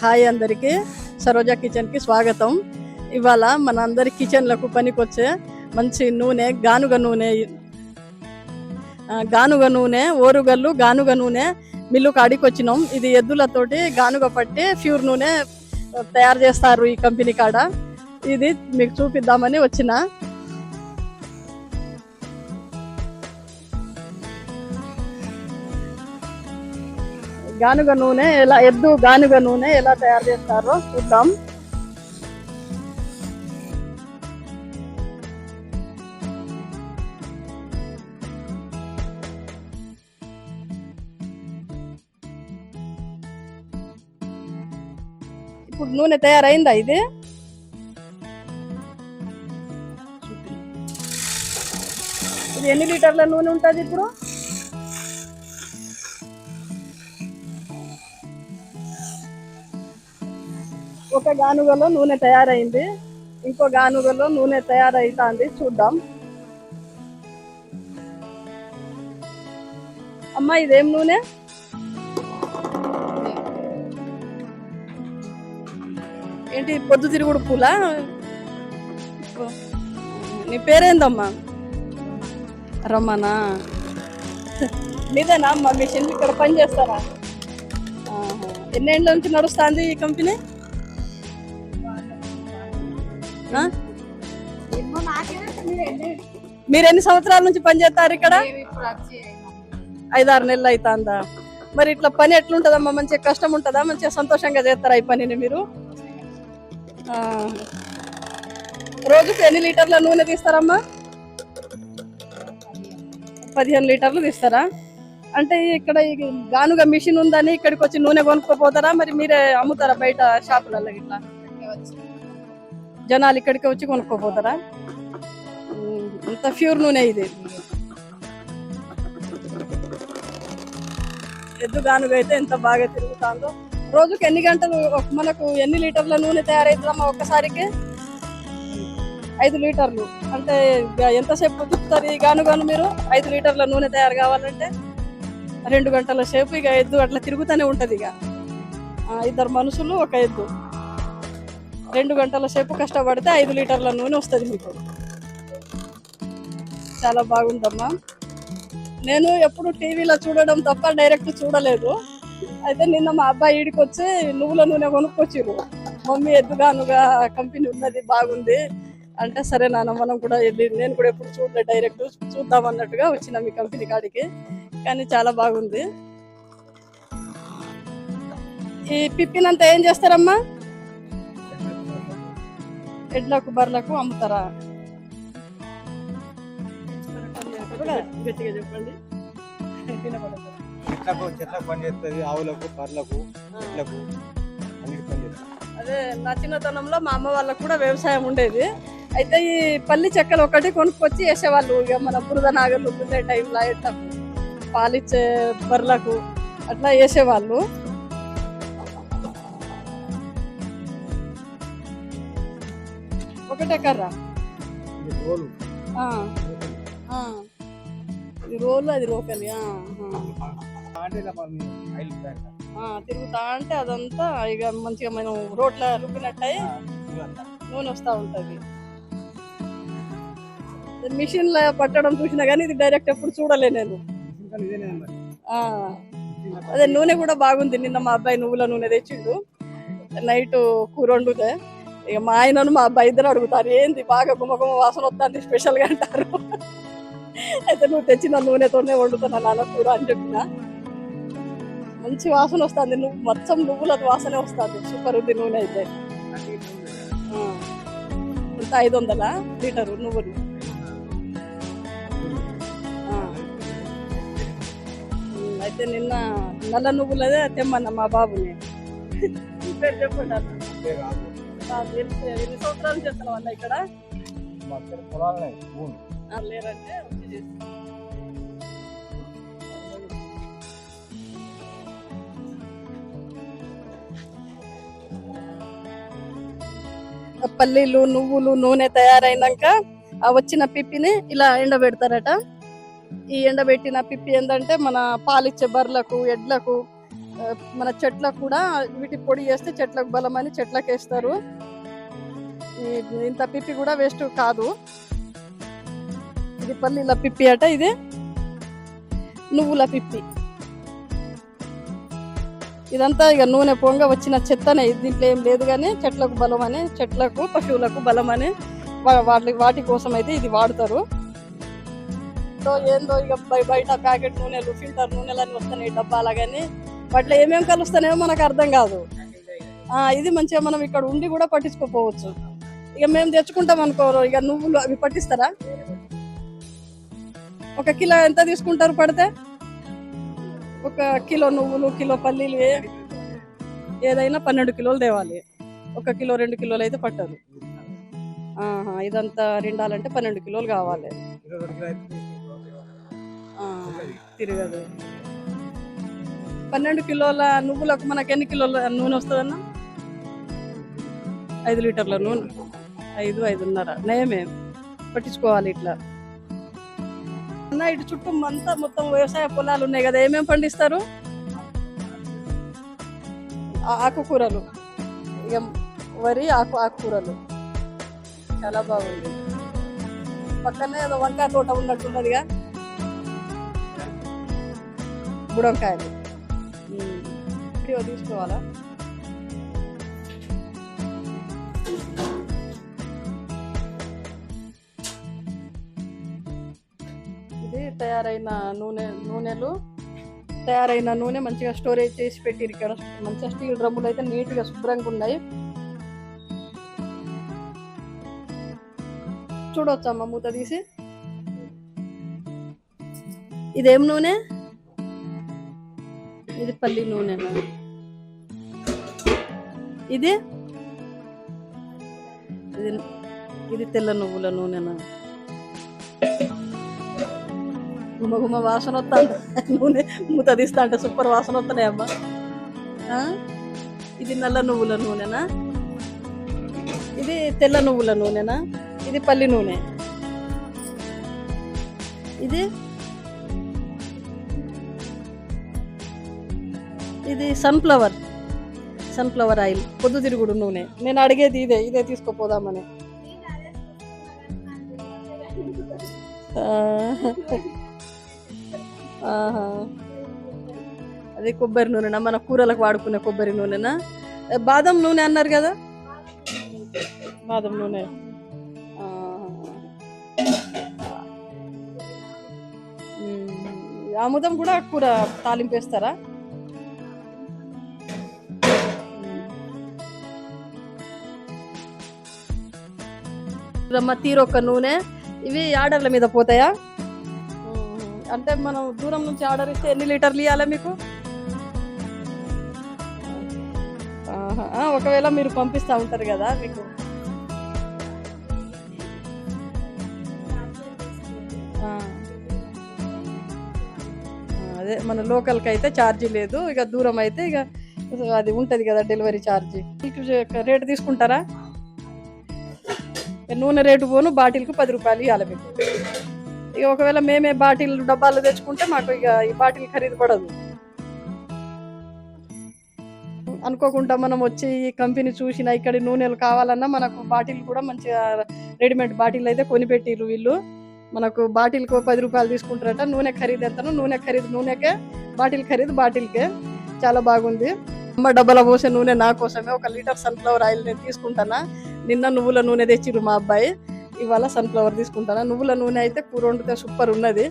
Hi అందరికీ. సరోజా కిచెన్కి స్వాగతం. ఇవాళ మన అందరి కిచెన్లకు పనికొచ్చే మంచి నూనె గానుగ నూనె. గానుగ నూనె ఓరుగల్లు గానుగ నూనె మిల్లు కాడికి వచ్చినాం ఇది ఎద్దులతోటి గానుగ పట్టి ప్యూర్ నూనె తయారు చేస్తారు ఈ కంపెనీ కాడ. ఇది మీకు చూపిద్దామని వచ్చిన. గానుగ నూనె ఎలా ఎద్దు గానుగ నూనె ఎలా తయారు చేస్తారో చూద్దాం. ఇప్పుడు నూనె తయారైందా ఇది? ఇది ఎన్ని లీటర్ల నూనె ఉంటుంది ఇప్పుడు? ఒక గానుగలో నూనె తయారైంది. ఇంకో గానుగలో నూనె తయారైతుంది. చూద్దాం. అమ్మా ఇదేం నూనె? ఏంటి పొద్దు తిరుగుడు పూల? నీ పేరేందమ్మా? రమ్మనా నీదేనా అమ్మా? మిషన్ ఇక్కడ పని చేస్తారా ఎన్నేళ్ళ నుంచి నడుస్తుంది ఈ కంపెనీ? మీరు ఎన్ని సంవత్సరాల నుంచి పని చేస్తారు ఇక్కడ? ఐదారు నెలలు అవుతుందా మరి ఇట్లా పని ఎట్లుంటదమ్మా? మంచిగా కష్టం ఉంటుందా? మంచిగా సంతోషంగా చేస్తారా ఈ పనిని మీరు. రోజుకి ఎన్ని లీటర్ల నూనె తీస్తారమ్మా? పదిహేను లీటర్లు తీస్తారా? అంటే ఇక్కడ గానుగ మిషన్ ఉందని ఇక్కడికి వచ్చి నూనె కొనుక్కోపోతారా? మరి మీరే అమ్ముతారా బయట షాపులలో ఇట్లా? జనాలు ఇక్కడికి వచ్చి కొనుక్కోపోతారా? ఇంత ప్యూర్ నూనె ఇది. ఎద్దు గానుగ అయితే ఎంత బాగా తిరుగుతుందో. రోజుకి ఎన్ని గంటలు మనకు ఎన్ని లీటర్ల నూనె తయారైతుందమ్మా ఒక్కసారికి? ఐదు లీటర్లు. అంటే ఎంతసేపు తిప్పుతారు ఈ గానుగాను మీరు? ఐదు లీటర్ల నూనె తయారు కావాలంటే రెండు గంటల సేపు ఇక ఎద్దు అట్లా తిరుగుతూనే ఉంటుంది ఇక. ఇద్దరు మనుషులు ఒక ఎద్దు. రెండు గంటల సేపు కష్టపడితే ఐదు లీటర్ల నూనె వస్తుంది మీకు. చాలా బాగుందమ్మా. నేను ఎప్పుడు టీవీలో చూడడం తప్ప డైరెక్ట్ చూడలేదు. అయితే నిన్న మా అబ్బాయి ఈడికి వచ్చి నువ్వుల నూనె కొనుక్కొచ్చిరు మమ్మీ ఎద్దుగానుగా కంపెనీ ఉన్నది బాగుంది. అంటే సరే నాన్న మనం కూడా వెళ్ళి నేను కూడా ఎప్పుడు చూడలే డైరెక్ట్ చూద్దాం అన్నట్టుగా వచ్చిన మీ కంపెనీ కాడికి. కానీ చాలా బాగుంది. ఈ పిప్పినంతా ఏం చేస్తారమ్మా? ఎడ్లకు బర్లకు అమ్ముతారా? గట్టిగా చెప్పండి. వినపడదు. చెట్లకు చెట్లకు పని చేస్తుంది ఆవులకు బర్లకు ఎడ్లకు అన్నిటి పని చేస్తుంది. అదే నా చిన్నతనంలో మా అమ్మ వాళ్ళకు కూడా వ్యవసాయం ఉండేది. అయితే ఈ పల్లి చెక్కలు ఒకటి కొనుక్కొచ్చి వేసేవాళ్ళు. ఇక మన బురద నాగలు దున్నే టైంలో ఎట్లకు పాలిచ్చే బర్లకు అట్లా వేసేవాళ్ళు. ఒకటే కర్ర. ఇది రోలు. అది రోకలి తిరుగుతా అంటే అదంతా ఇక మంచిగా మనం రోడ్ల రుబ్బినట్టయి. నూనె వస్తూ ఉంటుంది. మిషన్లో పట్టడం చూసినా కానీ ఇది డైరెక్ట్ ఎప్పుడు చూడలే నేను. అదే నూనె కూడా బాగుంది. నిన్న మా అబ్బాయి నువ్వుల నూనె తెచ్చిండు. నైట్ కూర వండుతే. ఇక మా ఆయనను మా అబ్బాయి ఇద్దరు అడుగుతారు ఏంది బాగా గుమగుమ వాసన వస్తుంది స్పెషల్గా? అంటారు. అయితే నువ్వు తెచ్చిన నూనెతోనే వండుతున్నా నాన్న కూర అని చెప్పిన. మంచి వాసన వస్తుంది నువ్వు మొత్తం నువ్వుల వాసనే వస్తుంది సూపర్ ఉంది నూనె అయితే. ఎంత? ఐదు వందల లీటరు నువ్వులు. అయితే నిన్న నల్ల నువ్వులదే తెమ్మన్న మా బాబుని. చెప్పండి ఎన్ని ఇక్కడ? పొలాలనే లేరంటే వచ్చి చేస్తాం. పల్లీలు నువ్వులు నూనె తయారైనాక ఆ వచ్చిన పిప్పిని ఇలా ఎండబెడతారట. ఈ ఎండబెట్టిన పిప్పి ఏంటంటే మన పాలిచ్చే బర్రెలకు ఎడ్లకు మన చెట్లకు కూడా వీటి పొడి చేస్తే చెట్లకు బలం అని చెట్లకు వేస్తారు. ఇంత పిప్పి కూడా వేస్ట్ కాదు. ఇది పల్లీల పిప్పి అట ఇది. నువ్వుల పిప్పి. ఇదంతా ఇక నూనె పొంగ వచ్చిన చెత్తనే. దీంట్లో ఏం లేదు కానీ చెట్లకు బలం అని చెట్లకు పశువులకు బలం అని వాటి వాటి కోసం అయితే ఇది వాడతారు. ఏందో ఇక బయట ప్యాకెట్ నూనెలు ఫిల్టర్ నూనెలు అని వస్తున్నాయి డబ్బాలా కానీ. వాటిలో ఏమేమి కలుస్తానేమో మనకు అర్థం కాదు. ఆ, ఇది మంచిగా మనం ఇక్కడ ఉండి కూడా పట్టించుకోపోవచ్చు. ఇక మేము తెచ్చుకుంటాం అనుకో ఇక నువ్వులు అవి పట్టిస్తారా? ఒక కిలో ఎంత తీసుకుంటారు పడితే? ఒక కిలో నువ్వులు కిలో పల్లీలు ఏదైనా పన్నెండు కిలోలు తేవాలి. ఒక కిలో రెండు కిలోలు అయితే పట్టదు. ఆహా, ఇదంతా రెండాలంటే పన్నెండు కిలోలు కావాలి. తిరగదు. పన్నెండు కిలోల నువ్వులకు మనకి ఎన్ని కిలోల నూనె వస్తుందన్న? ఐదు లీటర్ల నూనె. ఐదు ఐదున్నర. నయమే. పట్టించుకోవాలి ఇట్లా. అన్న ఇటు చుట్టూ అంతా మొత్తం వ్యవసాయ పొలాలు ఉన్నాయి కదా ఏమేమి పండిస్తారు? ఆ- ఆకుకూరలు. ఇక వరి ఆకు ఆకుకూరలు. చాలా బాగుంది. పక్కనే ఏదో వంకాయ తోట ఉన్నట్టున్నదిగా బుడంకాయలు. వీడియో తీసుకోవాలా? ఇది తయారైన నూనె నూనెలు. తయారైన నూనె మంచిగా స్టోరేజ్ చేసి పెట్టిరు ఇక్కడ. మంచిగా స్టీల్ డ్రమ్ములు అయితే నీట్గా శుభ్రంగా ఉన్నాయి. చూడొచ్చమ్మా మూత తీసి. ఇదేం నూనె? ఇది పల్లి నూనెనా ఇది? ఇది ఇది తెల్ల నువ్వుల నూనెనా గుమ గుమ వాసన వస్తా నూనె మూత తీస్తా అంటే సూపర్ వాసన వస్తున్నాయి అమ్మా ఇది నల్ల నువ్వుల నూనెనా ఇది తెల్ల నువ్వుల నూనెనా ఇది పల్లి నూనె. ఇది? ఇది సన్ఫ్లవర్. సన్ఫ్లవర్ ఆయిల్ పొద్దుతిరుగుడు నూనె. నేను అడిగేది ఇదే ఇదే తీసుకుపోదామని. అదే ఆహా. కొబ్బరి నూనెనా? మన కూరలకు వాడుకునే కొబ్బరి నూనెనా? బాదం నూనె అన్నారు కదా? బాదం నూనె. ఆముదం కూడా కూర తాలింపు రమ్మ తీరొక్క నూనె. ఇవి ఆర్డర్ల మీద పోతాయా? అంటే మనం దూరం నుంచి ఆర్డర్ ఇస్తే ఎన్ని లీటర్లు ఇవ్వాలా మీకు? ఒకవేళ మీరు పంపిస్తూ ఉంటారు కదా మీకు. అదే మన లోకల్కి అయితే ఛార్జీ లేదు. ఇక దూరం అయితే ఇక అది ఉంటుంది కదా డెలివరీ ఛార్జీ. మీకు రేటు తీసుకుంటారా? నూనె రేటు పోను బాటిల్కు పది రూపాయలు ఇవ్వాలి మీకు. ఇక ఒకవేళ మేమే బాటిల్ డబ్బాలు తెచ్చుకుంటే మాకు ఇక ఈ బాటిల్ ఖరీదు పడదు. అనుకోకుండా మనం వచ్చి ఈ కంపెనీ చూసిన ఇక్కడ నూనెలు కావాలన్నా మనకు బాటిల్ కూడా మంచిగా రెడీమేడ్ బాటిల్ అయితే కొనిపెట్టిర్రు వీళ్ళు. మనకు బాటిల్కు పది రూపాయలు తీసుకుంటారట నూనె ఖరీదు ఎంతనో నూనె ఖరీదు నూనెకే బాటిల్ ఖరీదు బాటిల్కే. చాలా బాగుంది. అమ్మ డబ్బల పోసే నూనె నా కోసమే ఒక లీటర్ సన్ఫ్లవర్ ఆయిల్ నేను తీసుకుంటానా? నిన్న నువ్వుల నూనె తెచ్చిర్రు మా అబ్బాయి. ఇవాళ సన్ఫ్లవర్ తీసుకుంటానా? నువ్వుల నూనె అయితే కూర వండితే సూపర్ ఉన్నది.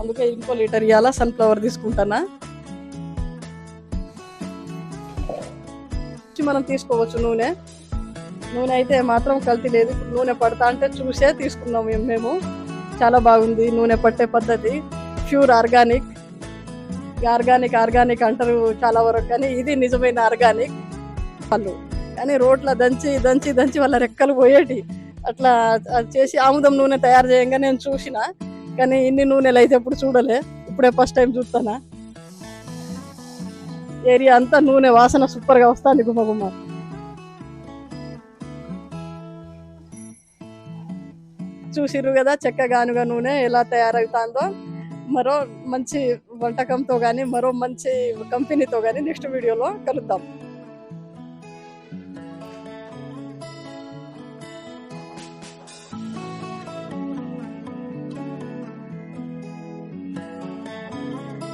అందుకే ఇంకో లీటర్ ఇవాళ సన్ఫ్లవర్ తీసుకుంటానా? మనం తీసుకోవచ్చు నూనె. నూనె అయితే మాత్రం కల్తీ లేదు. ఇప్పుడు నూనె పడతా అంటే చూసే తీసుకున్నాం మేము- మేము. చాలా బాగుంది నూనె పట్టే పద్ధతి. ప్యూర్ ఆర్గానిక్ ఆర్గానిక్ ఆర్గానిక్ అంటారు చాలా వరకు కానీ ఇది నిజమైన ఆర్గానిక్ పళ్ళు. కానీ రోడ్ల దంచి దంచి దంచి వాళ్ళ రెక్కలు పోయేటి. అట్లా అది చేసి ఆముదం నూనె తయారు చేయంగా నేను చూసిన. కానీ ఇన్ని నూనెలు అయితే ఎప్పుడు చూడలే. ఇప్పుడే ఫస్ట్ టైం చూస్తానా ఏరియా అంతా నూనె వాసన సూపర్గా వస్తుంది గుమ్మ గుమ్మ. చూసిర్రు కదా చెక్కగానుగా నూనె ఎలా తయారవుతుందో. మరో మంచి వంటకంతో కానీ మరో మంచి కంపెనీతో కానీ నెక్స్ట్ వీడియోలో కలుద్దాం.